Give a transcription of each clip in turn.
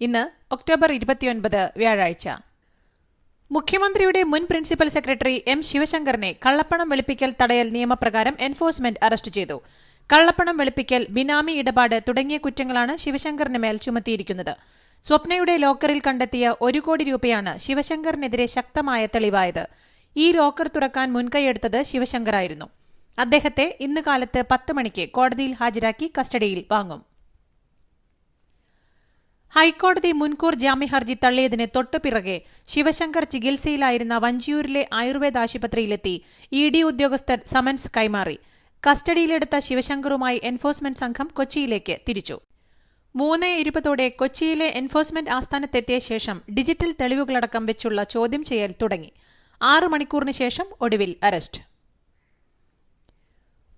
ഇന്ന് ഒക്ടോബർ ഇരുപത്തിയൊൻപത് വ്യാഴാഴ്ച. മുഖ്യമന്ത്രിയുടെ മുൻ പ്രിൻസിപ്പൽ സെക്രട്ടറി എം ശിവശങ്കറിനെ കള്ളപ്പണം വെളുപ്പിക്കൽ തടയൽ നിയമപ്രകാരം എൻഫോഴ്സ്മെന്റ് അറസ്റ്റ് ചെയ്തു. കള്ളപ്പണം വെളുപ്പിക്കൽ ബിനാമി ഇടപാട് തുടങ്ങിയ കുറ്റങ്ങളാണ് ശിവശങ്കറിന് മേൽ ചുമത്തിയിരിക്കുന്നത്. സ്വപ്നയുടെ ലോക്കറിൽ കണ്ടെത്തിയ ഒരു കോടി രൂപയാണ് ശിവശങ്കറിനെതിരെ ശക്തമായ തെളിവായത്. ഈ ലോക്കർ തുറക്കാൻ മുൻകൈയെടുത്തത് ശിവശങ്കറായിരുന്നു. അദ്ദേഹത്തെ ഇന്ന് കാലത്ത് പത്ത് മണിക്ക് കോടതിയിൽ ഹാജരാക്കി കസ്റ്റഡിയിൽ വാങ്ങും. ഹൈക്കോടതി മുൻകൂർ ജാമ്യ ഹർജി തള്ളിയതിന് തൊട്ടുപിറകെ ശിവശങ്കർ ചികിത്സയിലായിരുന്ന വഞ്ചിയൂരിലെ ആയുർവേദ ആശുപത്രിയിലെത്തി ഇ ഡി ഉദ്യോഗസ്ഥർ സമൻസ് കൈമാറി. കസ്റ്റഡിയിലെടുത്ത ശിവശങ്കറുമായി എൻഫോഴ്സ്മെന്റ് സംഘം കൊച്ചിയിലേക്ക് തിരിച്ചു. മൂന്ന് ഇരുപതോടെ കൊച്ചിയിലെ എൻഫോഴ്സ്മെന്റ് ആസ്ഥാനത്തെത്തിയ ശേഷം ഡിജിറ്റൽ തെളിവുകളടക്കം വെച്ചുള്ള ചോദ്യം ചെയ്യൽ തുടങ്ങി. ആറു മണിക്കൂറിന് ശേഷം ഒടുവിൽ അറസ്റ്റ്.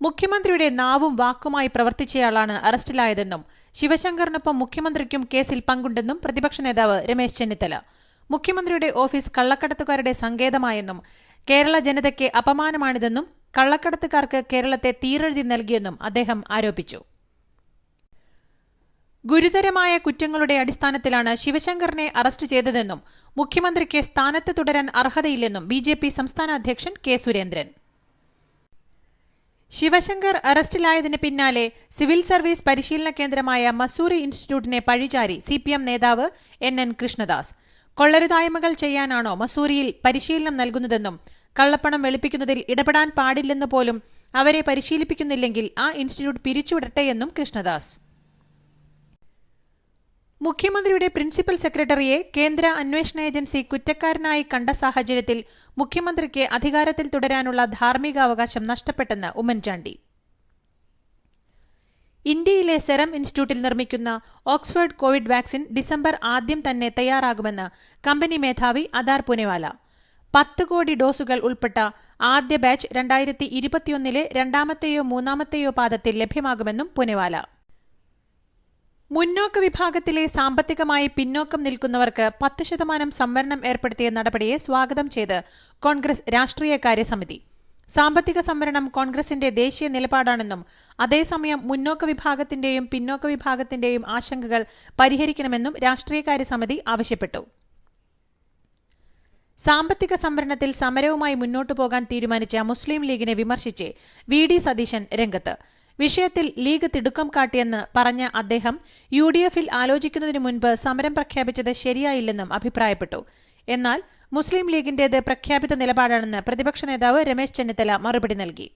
മുഖ്യമന്ത്രിയുടെ നാവും വാക്കുമായി പ്രവർത്തിച്ചയാളാണ് അറസ്റ്റിലായതെന്നും ശിവശങ്കറിനൊപ്പം മുഖ്യമന്ത്രിക്കും കേസിൽ പങ്കുണ്ടെന്നും പ്രതിപക്ഷ നേതാവ് രമേശ് ചെന്നിത്തല. മുഖ്യമന്ത്രിയുടെ ഓഫീസ് കള്ളക്കടത്തുകാരുടെ സങ്കേതമായെന്നും കേരള ജനതയ്ക്ക് അപമാനമാണിതെന്നും കള്ളക്കടത്തുകാർക്ക് കേരളത്തെ തീരെഴുതി നൽകിയെന്നും അദ്ദേഹം ആരോപിച്ചു. ഗുരുതരമായ കുറ്റങ്ങളുടെ അടിസ്ഥാനത്തിലാണ് ശിവശങ്കറിനെ അറസ്റ്റ് ചെയ്തതെന്നും മുഖ്യമന്ത്രിക്ക് സ്ഥാനത്ത് തുടരാൻ അർഹതയില്ലെന്നും ബി സംസ്ഥാന അധ്യക്ഷൻ കെ സുരേന്ദ്രൻ. ശിവശങ്കർ അറസ്റ്റിലായതിന് പിന്നാലെ സിവിൽ സർവീസ് പരിശീലന കേന്ദ്രമായ മസൂറി ഇൻസ്റ്റിറ്റ്യൂട്ടിനെ പഴിചാരി സി പി എം നേതാവ് എൻ എൻ കൃഷ്ണദാസ്. കൊള്ളരുതായ്മകൾ ചെയ്യാനാണോ മസൂറിയിൽ പരിശീലനം നൽകുന്നതെന്നും കള്ളപ്പണം വെളുപ്പിക്കുന്നതിൽ ഇടപെടാൻ പാടില്ലെന്ന് പോലും അവരെ പരിശീലിപ്പിക്കുന്നില്ലെങ്കിൽ ആ ഇൻസ്റ്റിറ്റ്യൂട്ട് പിരിച്ചുവിടട്ടെയെന്നും കൃഷ്ണദാസ്. മുഖ്യമന്ത്രിയുടെ പ്രിൻസിപ്പൽ സെക്രട്ടറിയെ കേന്ദ്ര അന്വേഷണ ഏജൻസി കുറ്റക്കാരനായി കണ്ട സാഹചര്യത്തിൽ മുഖ്യമന്ത്രിക്ക് അധികാരത്തിൽ തുടരാനുള്ള ധാർമ്മികാവകാശം നഷ്ടപ്പെട്ടെന്ന് ഉമ്മൻചാണ്ടി. ഇന്ത്യയിലെ സെറം ഇൻസ്റ്റിറ്റ്യൂട്ടിൽ നിർമ്മിക്കുന്ന ഓക്സ്ഫോർഡ് കോവിഡ് വാക്സിൻ ഡിസംബർ ആദ്യം തന്നെ തയ്യാറാകുമെന്ന് കമ്പനി മേധാവി അദാർ പുനെവാല. പത്ത് കോടി ഡോസുകൾ ഉൾപ്പെട്ട ആദ്യ ബാച്ച് രണ്ടായിരത്തി ഇരുപത്തിയൊന്നിലെ രണ്ടാമത്തെയോ മൂന്നാമത്തെയോ പാദത്തിൽ ലഭ്യമാകുമെന്നും പുനെവാല. മുന്നോക്ക വിഭാഗത്തിലെ സാമ്പത്തികമായി പിന്നോക്കം നിൽക്കുന്നവർക്ക് പത്ത് ശതമാനം സംവരണം ഏർപ്പെടുത്തിയ നടപടിയെ സ്വാഗതം ചെയ്ത് കോൺഗ്രസ് രാഷ്ട്രീയകാര്യ സമിതി സാമ്പത്തിക സംവരണം കോൺഗ്രസിന്റെ ദേശീയ നിലപാടാണെന്നും അതേസമയം മുന്നോക്ക വിഭാഗത്തിന്റെയും പിന്നോക്ക വിഭാഗത്തിന്റെയും ആശങ്കകൾ പരിഹരിക്കണമെന്നും രാഷ്ട്രീയകാര്യ സമിതി ആവശ്യപ്പെട്ടു. സാമ്പത്തിക സംവരണത്തിൽ സമരവുമായി മുന്നോട്ടു പോകാൻ തീരുമാനിച്ച മുസ്ലിം ലീഗിനെ വിമർശിച്ച് വി. ഡി. സതീശൻ രംഗത്ത്. വിഷയത്തിൽ ലീഗ് തിടുക്കം കാട്ടിയെന്ന് പറഞ്ഞ അദ്ദേഹം യു ഡി എഫിൽ ആലോചിക്കുന്നതിനു മുൻപ് സമരം പ്രഖ്യാപിച്ചത് ശരിയായില്ലെന്നും അഭിപ്രായപ്പെട്ടു. എന്നാൽ മുസ്ലിം ലീഗിന്റേത് പ്രഖ്യാപിത നിലപാടാണെന്ന് പ്രതിപക്ഷ നേതാവ് രമേശ് ചെന്നിത്തല മറുപടി നൽകി.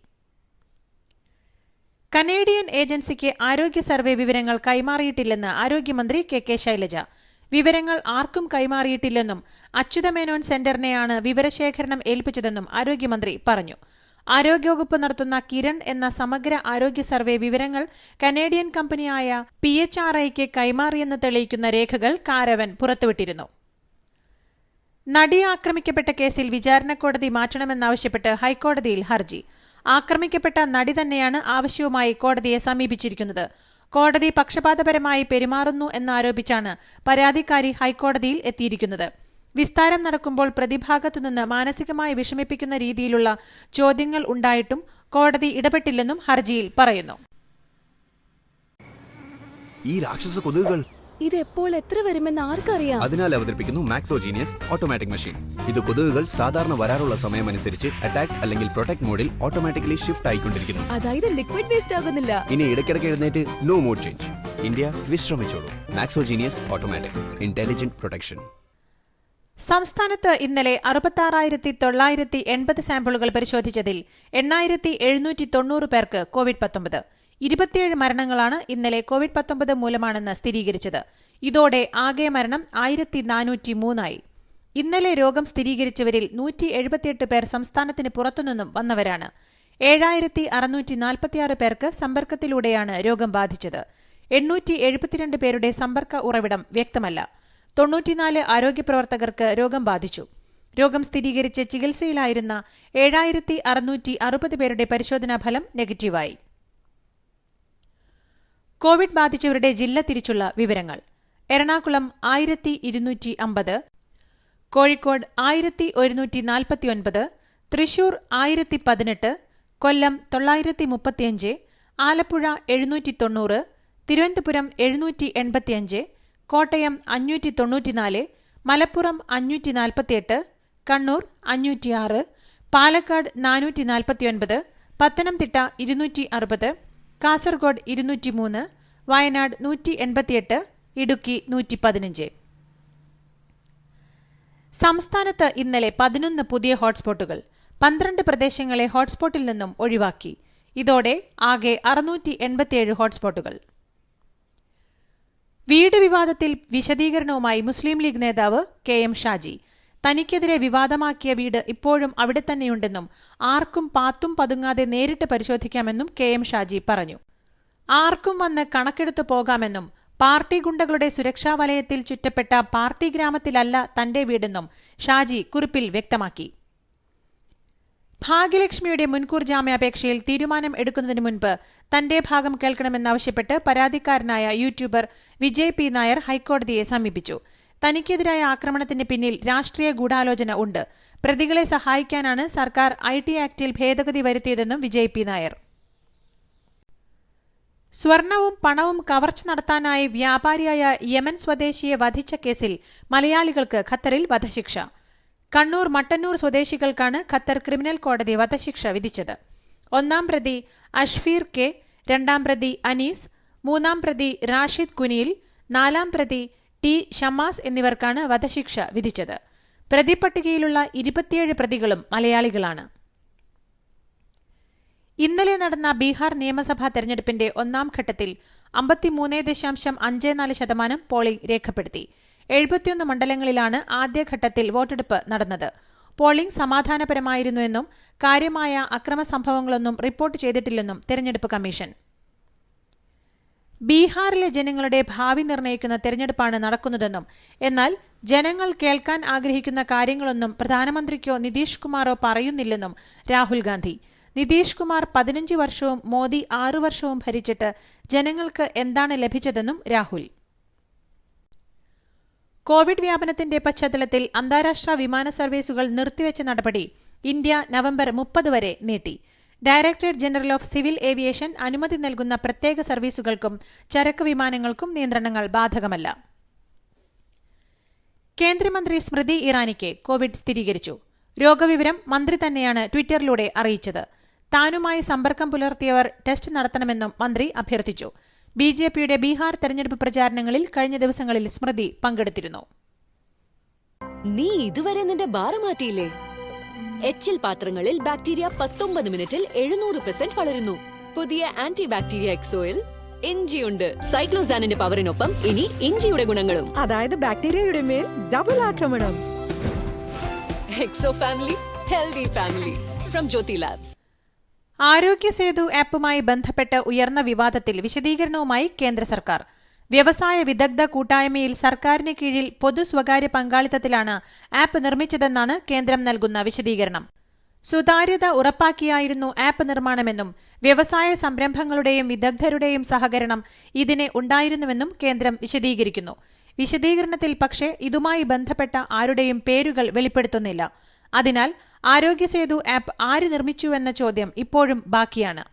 കനേഡിയൻ ഏജൻസിക്ക് ആരോഗ്യ സർവേ വിവരങ്ങൾ കൈമാറിയിട്ടില്ലെന്ന് ആരോഗ്യമന്ത്രി കെ കെ ശൈലജ. വിവരങ്ങൾ ആർക്കും കൈമാറിയിട്ടില്ലെന്നും അച്യുതമേനോൻ സെന്ററിനെയാണ് വിവരശേഖരണം ഏൽപ്പിച്ചതെന്നും ആരോഗ്യമന്ത്രി പറഞ്ഞു. ആരോഗ്യവകുപ്പ് നടത്തുന്ന കിരൺ എന്ന സമഗ്ര ആരോഗ്യ സർവേ വിവരങ്ങൾ കനേഡിയൻ കമ്പനിയായ പി എച്ച് ആർ ഐക്ക് കൈമാറിയെന്ന് തെളിയിക്കുന്ന രേഖകൾ കാരവൻ പുറത്തുവിട്ടിരുന്നു. നടി ആക്രമിക്കപ്പെട്ട കേസിൽ വിചാരണ കോടതി മാറ്റണമെന്നാവശ്യപ്പെട്ട് ഹൈക്കോടതിയിൽ ഹർജി. ആക്രമിക്കപ്പെട്ട നടി തന്നെയാണ് ആവശ്യവുമായി കോടതിയെ സമീപിച്ചിരിക്കുന്നത്. കോടതി പക്ഷപാതപരമായി പെരുമാറുന്നു എന്നാരോപിച്ചാണ് പരാതിക്കാരി ഹൈക്കോടതിയിൽ എത്തിയിരിക്കുന്നത്. വിസ്താരം നടക്കുമ്പോൾ പ്രതിഭാഗത്തുനിന്ന് മാനസികമായി വിഷമിപ്പിക്കുന്ന രീതിയിലുള്ള ചോദ്യങ്ങൾ ഉണ്ടായിട്ടും കോടതി ഇടപെട്ടില്ലെന്നും ഹർജിയിൽ പറയുന്നു. ഈ രാക്ഷസ കൊതുകുകൾ ഇത് എപ്പോൾ എത്ര വരുമെന്ന് ആർക്കറിയാം? അതിനാൽ അവതരിപ്പിക്കുന്നു മാക്സോജീനിയസ് ഓട്ടോമാറ്റിക് മെഷീൻ ഇത് കൊതുകുകൾ സാധാരണ വരാറുള്ള സമയമനുസരിച്ച് അറ്റാക്ക് അല്ലെങ്കിൽ പ്രൊട്ടക്ട് മോഡിൽ ഓട്ടോമാറ്റിക്കലി ഷിഫ്റ്റ് ആയിക്കൊണ്ടിരിക്കുന്നു. അതായത് ലിക്വിഡ് വേസ്റ്റ് ആകുന്നില്ല. ഇനി ഇടയ്ക്കിടയ്ക്ക് എഴുന്നേറ്റ് no mode change India വിശ്രമിച്ചോളൂ. Maxo Genius automatic intelligent protection സംസ്ഥാനത്ത് ഇന്നലെ അറുപത്താറായിരത്തി തൊള്ളായിരത്തി എൺപത് സാമ്പിളുകൾ പരിശോധിച്ചതിൽ എണ്ണായിരത്തി എഴുന്നൂറ്റി തൊണ്ണൂറ് പേർക്ക് കോവിഡ് പത്തൊമ്പത്. ഇരുപത്തിയേഴ് മരണങ്ങളാണ് ഇന്നലെ കോവിഡ് പത്തൊമ്പത് മൂലമാണെന്ന് സ്ഥിരീകരിച്ചത്. ഇതോടെ ആകെ മരണം ആയിരത്തി നാനൂറ്റി മൂന്നായി ഇന്നലെ രോഗം സ്ഥിരീകരിച്ചവരിൽ നൂറ്റി എഴുപത്തിയെട്ട് പേർ സംസ്ഥാനത്തിന് പുറത്തുനിന്നും വന്നവരാണ്. ഏഴായിരത്തി അറുന്നൂറ്റി നാൽപ്പത്തിയാറ് പേർക്ക് സമ്പർക്കത്തിലൂടെയാണ് രോഗം ബാധിച്ചത്. എണ്ണൂറ്റി എഴുപത്തിരണ്ട് പേരുടെ സമ്പർക്ക ഉറവിടം വ്യക്തമല്ല. തൊണ്ണൂറ്റിനാല് ആരോഗ്യപ്രവർത്തകർക്ക് രോഗം ബാധിച്ചു. രോഗം സ്ഥിരീകരിച്ച് ചികിത്സയിലായിരുന്ന ഏഴായിരത്തി അറുന്നൂറ്റി അറുപത് പേരുടെ പരിശോധനാ ഫലം നെഗറ്റീവായി. കോവിഡ് ബാധിച്ചവരുടെ ജില്ല തിരിച്ചുള്ള വിവരങ്ങൾ. എറണാകുളം ആയിരത്തി ഇരുന്നൂറ്റി അമ്പത് കോഴിക്കോട് ആയിരത്തി ഒരുന്നൂറ്റി നാൽപ്പത്തിയൊൻപത് തൃശൂർ ആയിരത്തി പതിനെട്ട് കൊല്ലം തൊള്ളായിരത്തി മുപ്പത്തിയഞ്ച് ആലപ്പുഴ എഴുന്നൂറ്റി തൊണ്ണൂറ് തിരുവനന്തപുരം എഴുന്നൂറ്റി എൺപത്തിയഞ്ച് കോട്ടയം അഞ്ഞൂറ്റി തൊണ്ണൂറ്റിനാല് മലപ്പുറം അഞ്ഞൂറ്റി നാൽപ്പത്തിയെട്ട് കണ്ണൂർ അഞ്ഞൂറ്റിയാറ് പാലക്കാട് നാനൂറ്റി നാൽപ്പത്തിയൊൻപത് പത്തനംതിട്ട ഇരുന്നൂറ്റി അറുപത് കാസർഗോഡ് ഇരുന്നൂറ്റി മൂന്ന് വയനാട് നൂറ്റി എൺപത്തിയെട്ട് ഇടുക്കി നൂറ്റി പതിനഞ്ച് സംസ്ഥാനത്ത് ഇന്നലെ പതിനൊന്ന് പുതിയ ഹോട്ട്സ്പോട്ടുകൾ പന്ത്രണ്ട് പ്രദേശങ്ങളെ ഹോട്ട്സ്പോട്ടിൽ നിന്നും ഒഴിവാക്കി. ഇതോടെ ആകെ അറുന്നൂറ്റി എൺപത്തിയേഴ് ഹോട്ട്സ്പോട്ടുകൾ. വീട് വിവാദത്തിൽ വിശദീകരണവുമായി മുസ്ലിം ലീഗ് നേതാവ് കെ എം ഷാജി. തനിക്കെതിരെ വിവാദമാക്കിയ വീട് ഇപ്പോഴും അവിടെ തന്നെയുണ്ടെന്നും ആർക്കും പാത്തും പതുങ്ങാതെ നേരിട്ട് പരിശോധിക്കാമെന്നും കെ എം ഷാജി പറഞ്ഞു. ആർക്കും വന്ന് കണക്കെടുത്തു പോകാമെന്നും പാർട്ടി ഗുണ്ടകളുടെ സുരക്ഷാ വലയത്തിൽ ചുറ്റപ്പെട്ട പാർട്ടി ഗ്രാമത്തിലല്ല തന്റെ വീടെന്നും ഷാജി കുറിപ്പിൽ വ്യക്തമാക്കി. ഭാഗ്യലക്ഷ്മിയുടെ മുൻകൂർ ജാമ്യാപേക്ഷയിൽ തീരുമാനം എടുക്കുന്നതിന് മുൻപ് തന്റെ ഭാഗം കേൾക്കണമെന്നാവശ്യപ്പെട്ട് പരാതിക്കാരനായ യൂട്യൂബർ വിജയ് പി. നായർ ഹൈക്കോടതിയെ സമീപിച്ചു. തനിക്കെതിരായ ആക്രമണത്തിന് പിന്നിൽ രാഷ്ട്രീയ ഗൂഢാലോചന ഉണ്ട്. പ്രതികളെ സഹായിക്കാനാണ് സർക്കാർ ഐ ടി ആക്ടിൽ ഭേദഗതി വരുത്തിയതെന്നും വിജയ് പി. നായർ. സ്വർണവും പണവും കവർച്ച നടത്താനായി വ്യാപാരിയായ യമൻ സ്വദേശിയെ വധിച്ച കേസിൽ മലയാളികൾക്ക് ഖത്തറിൽ വധശിക്ഷ. കണ്ണൂർ മട്ടന്നൂർ സ്വദേശികൾക്കാണ് ഖത്തർ ക്രിമിനൽ കോടതി വധശിക്ഷ വിധിച്ചത്. ഒന്നാം പ്രതി അഷ്ഫീർ കെ രണ്ടാം പ്രതി അനീസ് മൂന്നാം പ്രതി റാഷിദ് കുനിയിൽ നാലാം പ്രതി ടി ഷമാസ് എന്നിവർക്കാണ് വധശിക്ഷ വിധിച്ചത്. പ്രതിപട്ടികയിലുള്ള ഇരുപത്തിയേഴ് പ്രതികളും മലയാളികളാണ്. ഇന്നലെ നടന്ന ബീഹാർ നിയമസഭാ തെരഞ്ഞെടുപ്പിന്റെ ഒന്നാം ഘട്ടത്തിൽ അമ്പത്തിമൂന്ന് ദശാംശം അഞ്ച് നാല് ശതമാനം പോളിംഗ് രേഖപ്പെടുത്തി. എഴുപത്തിയൊന്ന് മണ്ഡലങ്ങളിലാണ് ആദ്യഘട്ടത്തിൽ വോട്ടെടുപ്പ് നടന്നത്. പോളിംഗ് സമാധാനപരമായിരുന്നുവെന്നും കാര്യമായ അക്രമ സംഭവങ്ങളൊന്നും റിപ്പോർട്ട് ചെയ്തിട്ടില്ലെന്നും തെരഞ്ഞെടുപ്പ് കമ്മീഷൻ. ബീഹാറിലെ ജനങ്ങളുടെ ഭാവി നിർണയിക്കുന്ന തെരഞ്ഞെടുപ്പാണ് നടക്കുന്നതെന്നും എന്നാൽ ജനങ്ങൾ കേൾക്കാൻ ആഗ്രഹിക്കുന്ന കാര്യങ്ങളൊന്നും പ്രധാനമന്ത്രിക്കോ നിതീഷ് കുമാറോ പറയുന്നില്ലെന്നും രാഹുൽ ഗാന്ധി. നിതീഷ് കുമാർ പതിനഞ്ച് വർഷവും മോദി ആറു വർഷവും ഭരിച്ചിട്ട് ജനങ്ങൾക്ക് എന്താണ് ലഭിച്ചതെന്നും രാഹുൽ. കോവിഡ് വ്യാപനത്തിന്റെ പശ്ചാത്തലത്തിൽ അന്താരാഷ്ട്ര വിമാന സർവീസുകൾ നിർത്തിവെച്ച നടപടി ഇന്ത്യ നവംബർ മുപ്പത് വരെ നീട്ടി. Directorate general of civil aviation അനുമതി നൽകുന്ന പ്രത്യേക സർവീസുകൾക്കും ചരക്ക് വിമാനങ്ങൾക്കും നിയന്ത്രണങ്ങൾ ബാധകമല്ല. കേന്ദ്രമന്ത്രി സ്മൃതി ഇറാനിക്ക് കോവിഡ് സ്ഥിരീകരിച്ചു. രോഗവിവരം മന്ത്രി തന്നെയാണ് ട്വിറ്ററിലൂടെ അറിയിച്ചത്. താനുമായി സമ്പർക്കം പുലർത്തിയവർ ടെസ്റ്റ് നടത്തണമെന്നും മന്ത്രി അഭ്യർത്ഥിച്ചു. ബി ജെ പിയുടെ ബീഹാർ തെരഞ്ഞെടുപ്പ് പ്രചാരണങ്ങളിൽ കഴിഞ്ഞ ദിവസങ്ങളിൽ സ്മൃതി പങ്കെടുത്തിരുന്നു. നീ ഇതുവരെ നിന്റെ ബാറ് മാറ്റിയില്ലേ? എച്ചിൽ പാത്രങ്ങളിൽ ബാക്ടീരിയ പത്തൊമ്പത് മിനിറ്റിൽ എഴുന്നൂറ് പെർസെന്റ് വളരുന്നു. പുതിയ ആന്റി ബാക്ടീരിയ എക്സോയിൽ ഇഞ്ചിയുണ്ട്. സൈക്ലോസാനിന്റെ പവറിനൊപ്പം ഇനി ഇഞ്ചിയുടെ ഗുണങ്ങളും. അതായത് ബാക്ടീരിയയുടെ മേൽ ഡബിൾ ആക്രമണം. Exo family healthy family from Jyothy labs Aarogya Setu ആപ്പുമായി ബന്ധപ്പെട്ട് ഉയർന്ന വിവാദത്തിൽ വിശദീകരണവുമായി കേന്ദ്ര സർക്കാർ. വ്യവസായ വിദഗ്ധ കൂട്ടായ്മയിൽ സർക്കാരിന് കീഴിൽ പൊതു സ്വകാര്യ പങ്കാളിത്തത്തിലാണ് ആപ്പ് നിർമ്മിച്ചതെന്നാണ് കേന്ദ്രം നൽകുന്ന വിശദീകരണം. സുതാര്യത ഉറപ്പാക്കിയായിരുന്നു ആപ്പ് നിർമ്മാണമെന്നും വ്യവസായ സംരംഭങ്ങളുടെയും വിദഗ്ധരുടെയും സഹകരണം ഇതിനെ ഉണ്ടായിരുന്നുവെന്നും കേന്ദ്രം വിശദീകരിക്കുന്നു. വിശദീകരണത്തിൽ പക്ഷേ ഇതുമായി ബന്ധപ്പെട്ട ആരുടെയും പേരുകൾ വെളിപ്പെടുത്തുന്നില്ല. അതിനാൽ ആരോഗ്യ ആരോഗ്യസേതു ആപ്പ് ആര് നിർമ്മിച്ചുവെന്ന ചോദ്യം ഇപ്പോഴും ബാക്കിയാണ്.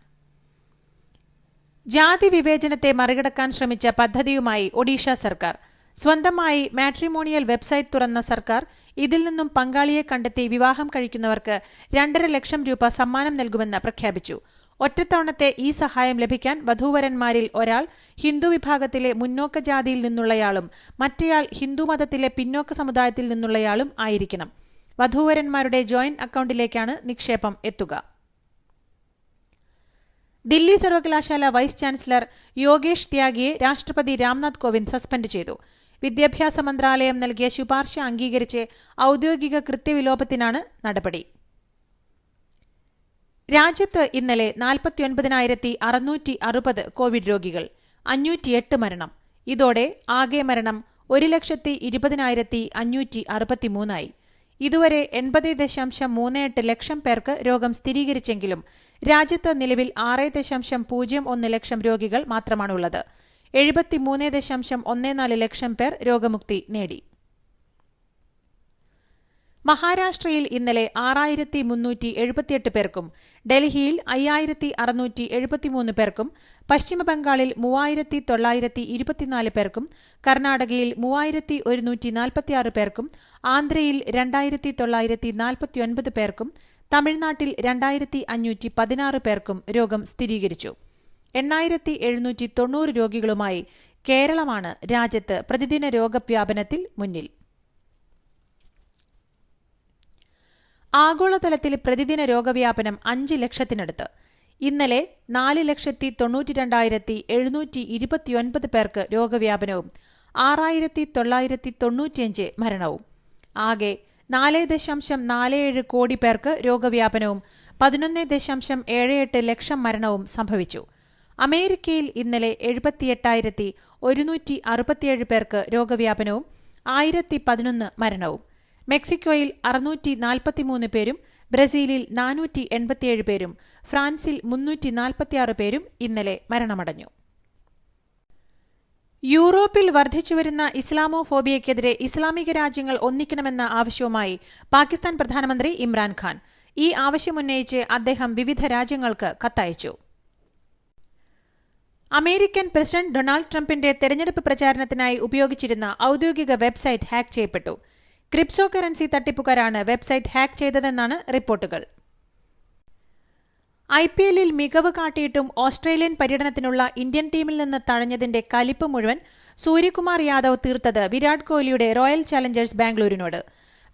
ജാതി വിവേചനത്തെ മറികടക്കാൻ ശ്രമിച്ച പദ്ധതിയുമായി ഒഡീഷ സർക്കാർ. സ്വന്തമായി മാട്രിമോണിയൽ വെബ്സൈറ്റ് തുറന്ന സർക്കാർ ഇതിൽ നിന്നും പങ്കാളിയെ കണ്ടെത്തി വിവാഹം കഴിക്കുന്നവർക്ക് രണ്ടര ലക്ഷം രൂപ സമ്മാനം നൽകുമെന്ന് പ്രഖ്യാപിച്ചു. ഒറ്റത്തവണത്തെ ഈ സഹായം ലഭിക്കാൻ വധൂവരന്മാരിൽ ഒരാൾ ഹിന്ദു വിഭാഗത്തിലെ മുന്നോക്ക ജാതിയിൽ നിന്നുള്ളയാളും മറ്റേയാൾ ഹിന്ദു മതത്തിലെ പിന്നോക്ക സമുദായത്തിൽ നിന്നുള്ളയാളും ആയിരിക്കണം. വധൂവരന്മാരുടെ ജോയിന്റ് അക്കൗണ്ടിലേക്കാണ് നിക്ഷേപം എത്തുക. ദില്ലി സർവകലാശാല വൈസ് ചാൻസലർ യോഗേഷ് ത്യാഗിയെ രാഷ്ട്രപതി രാംനാഥ് കോവിന്ദ് സസ്പെൻഡ് ചെയ്തു. വിദ്യാഭ്യാസ മന്ത്രാലയം നൽകിയ ശുപാർശ അംഗീകരിച്ച് ഔദ്യോഗിക കൃത്യവിലോപത്തിനാണ് നടപടി. രാജ്യത്ത് ഇന്നലെ നാൽപ്പത്തിയൊൻപതിനായിരത്തി അറുന്നൂറ്റി അറുപത് കോവിഡ് രോഗികൾ അഞ്ഞൂറ്റിയെട്ട് മരണം. ഇതോടെ ആകെ മരണം ഒരു ലക്ഷത്തി ഇരുപതിനായിരത്തി അഞ്ഞൂറ്റി അറുപത്തിമൂന്നായി ഇതുവരെ എൺപത് ദശാംശം മൂന്ന് എട്ട് ലക്ഷം പേർക്ക് രോഗം സ്ഥിരീകരിച്ചെങ്കിലും രാജ്യത്ത് നിലവിൽ ആറ് ദശാംശം പൂജ്യം ഒന്ന് ലക്ഷം രോഗികൾ മാത്രമാണുള്ളത്. എഴുപത്തിമൂന്ന് ദശാംശം ഒന്ന് നാല് ലക്ഷം പേർ രോഗമുക്തി നേടി. മഹാരാഷ്ട്രയിൽ ഇന്നലെ ആറായിരത്തി മുന്നൂറ്റി എഴുപത്തിയെട്ട് പേർക്കും ഡൽഹിയിൽ അയ്യായിരത്തി അറുന്നൂറ്റി എഴുപത്തിമൂന്ന് പേർക്കും പശ്ചിമബംഗാളിൽ മൂവായിരത്തി തൊള്ളായിരത്തി ഇരുപത്തിനാല് പേർക്കും കർണാടകയിൽ മൂവായിരത്തി ഒരുന്നൂറ്റി നാൽപ്പത്തിയാറ് പേർക്കും ആന്ധ്രയിൽ രണ്ടായിരത്തി തൊള്ളായിരത്തി നാൽപ്പത്തിയൊൻപത് പേർക്കും തമിഴ്നാട്ടിൽ രണ്ടായിരത്തി അഞ്ഞൂറ്റി പതിനാറ് പേർക്കും രോഗം സ്ഥിരീകരിച്ചു. എണ്ണായിരത്തി എഴുന്നൂറ്റി തൊണ്ണൂറ് രോഗികളുമായി കേരളമാണ് രാജ്യത്ത് പ്രതിദിന രോഗവ്യാപനത്തിൽ മുന്നിൽ. ആഗോളതലത്തിൽ പ്രതിദിന രോഗവ്യാപനം അഞ്ച് ലക്ഷത്തിനടുത്ത്. ഇന്നലെ നാല് ലക്ഷത്തി തൊണ്ണൂറ്റി രണ്ടായിരത്തി എഴുന്നൂറ്റി ഇരുപത്തിയൊൻപത് പേർക്ക് രോഗവ്യാപനവും ആറായിരത്തി തൊള്ളായിരത്തി തൊണ്ണൂറ്റിയഞ്ച് മരണവും. ആകെ നാല് ദശാംശം നാല് ഏഴ് കോടി പേർക്ക് രോഗവ്യാപനവും പതിനൊന്ന് ദശാംശം ഏഴ് എട്ട് ലക്ഷം മരണവും സംഭവിച്ചു. അമേരിക്കയിൽ ഇന്നലെ എഴുപത്തിയെട്ടായിരത്തി ഒരുന്നൂറ്റി അറുപത്തിയേഴ് പേർക്ക് രോഗവ്യാപനവും ആയിരത്തി പതിനൊന്ന് മരണവും. മെക്സിക്കോയിൽ അറുന്നൂറ്റി നാൽപ്പത്തിമൂന്ന് പേരും ബ്രസീലിൽ നാനൂറ്റി എൺപത്തിയേഴ് പേരും ഫ്രാൻസിൽ മുന്നൂറ്റി നാൽപ്പത്തിയാറ് പേരും ഇന്നലെ മരണമടഞ്ഞു. യൂറോപ്പിൽ വർദ്ധിച്ചുവരുന്ന ഇസ്ലാമോഫോബിയയ്ക്കെതിരെ ഇസ്ലാമിക രാജ്യങ്ങൾ ഒന്നിക്കണമെന്ന ആവശ്യവുമായി പാകിസ്ഥാൻ പ്രധാനമന്ത്രി ഇമ്രാൻഖാൻ ഈ ആവശ്യമുന്നയിച്ച് അദ്ദേഹം വിവിധ രാജ്യങ്ങൾക്ക് കത്തയച്ചു. അമേരിക്കൻ പ്രസിഡന്റ് ഡൊണാൾഡ് ട്രംപിന്റെ തെരഞ്ഞെടുപ്പ് പ്രചാരണത്തിനായി ഉപയോഗിച്ചിരുന്ന ഔദ്യോഗിക വെബ്സൈറ്റ് ഹാക്ക് ചെയ്യപ്പെട്ടു. ക്രിപ്റ്റോ കറൻസി തട്ടിപ്പുകാരാണ് വെബ്സൈറ്റ് ഹാക്ക് ചെയ്തതെന്നാണ് റിപ്പോർട്ടുകൾ. ഐ പി എല്ലിൽ മികവ് കാട്ടിയിട്ടും ഓസ്ട്രേലിയൻ പര്യടനത്തിനുള്ള ഇന്ത്യൻ ടീമിൽ നിന്ന് തഴഞ്ഞതിന്റെ കലിപ്പ് മുഴുവൻ സൂര്യകുമാർ യാദവ് തീർത്തത് വിരാട് കോഹ്ലിയുടെ റോയൽ ചലഞ്ചേഴ്സ് ബാംഗ്ലൂരിനോട്.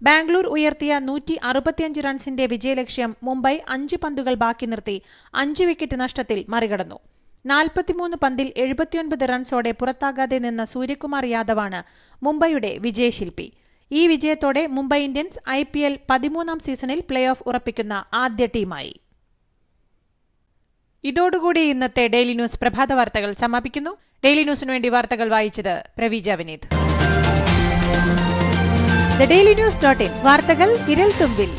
ബാംഗ്ലൂർ ഉയർത്തിയ നൂറ്റി അറുപത്തിയഞ്ച് റൺസിന്റെ വിജയലക്ഷ്യം മുംബൈ അഞ്ച് പന്തുകൾ ബാക്കി നിർത്തി അഞ്ച് വിക്കറ്റ് നഷ്ടത്തിൽ മറികടന്നു. നാൽപ്പത്തിമൂന്ന് പന്തിൽ എഴുപത്തിയൊൻപത് റൺസോടെ പുറത്താകാതെ നിന്ന സൂര്യകുമാർ യാദവാണ് മുംബൈയുടെ വിജയശില്പി. ഈ വിജയത്തോടെ Mumbai Indians I P L പതിമൂന്നാം സീസണിൽ പ്ലേ ഓഫ് ഉറപ്പിക്കുന്ന ആദ്യ ടീമായി. ഇതോടുകൂടി ഇന്നത്തെ ഡെയിലി ന്യൂസ് പ്രഭാത വാർത്തകൾ സമാപിക്കുന്നു. ഡെയിലി ന്യൂസിനു വേണ്ടി വാർത്തകൾ വായിച്ചത് Praveeja Vineeth. Daily news dot in. വാർത്തകൾ വിരൽ തുമ്പിൽ.